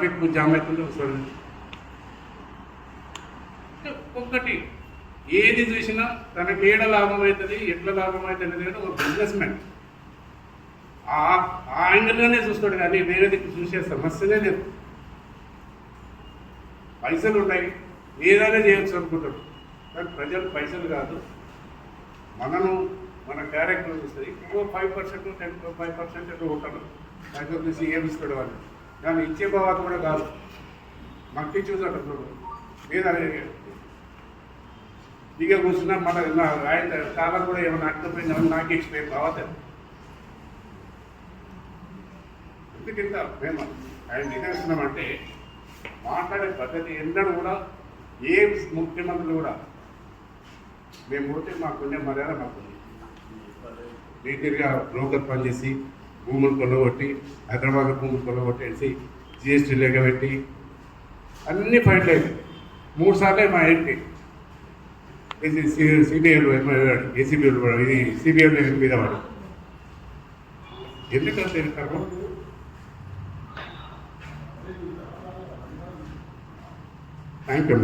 Traffic jam అవుతుంది ఒకసారి ఒక్కటి ఏది చూసినా తనకి ఏడ లాభం అవుతుంది ఎట్లా లాభం అవుతుంది అనేది ఒక బిజినెస్ మ్యాన్ ఆ ఆ యాంగిల్లోనే చూస్తాడు కానీ వేరే దిక్కు చూసే సమస్యనే లేదు. పైసలు ఉన్నాయి ఏదైనా చేయొచ్చు అనుకుంటాడు. కానీ ప్రజలు పైసలు కాదు. మనను మన క్యారెక్టర్ చూస్తుంది. ఇంకో five percent ten five percent ఉంటాడు పైసలు చూసి ఏమిస్తాడు వాళ్ళు కానీ ఇచ్చే బావాత కూడా కాదు. మట్టి చూసాడు లేదా ఇక కూర్చున్నా మన ఆయన కాలం కూడా ఏమైనా అర్థమైందని నాకు ఎక్స్ప్లెయిన్ కావాలి ఎందుకింత మేము ఆయన నిదేస్తున్నామంటే మాట్లాడే పద్ధతి ఎన్నడూ కూడా ఏ ముఖ్యమంత్రులు కూడా మేము పోతే మాకుండే మర్యాద మాకుంది నీట్గా బ్రోకర్ పనిచేసి భూములు కొనగొట్టి హైదరాబాద్ భూములు కొనగొట్టేసి జిఎస్టీ లెక్కబెట్టి అన్ని ఫైట్లు అయినాయి. మూడు సార్లు మా ఇంటి ఇది సిబిఐలో ఏసీబీ ఇది సిబిఐలో మీద వాడు. ఎందుకంటే కర్మ? Thank you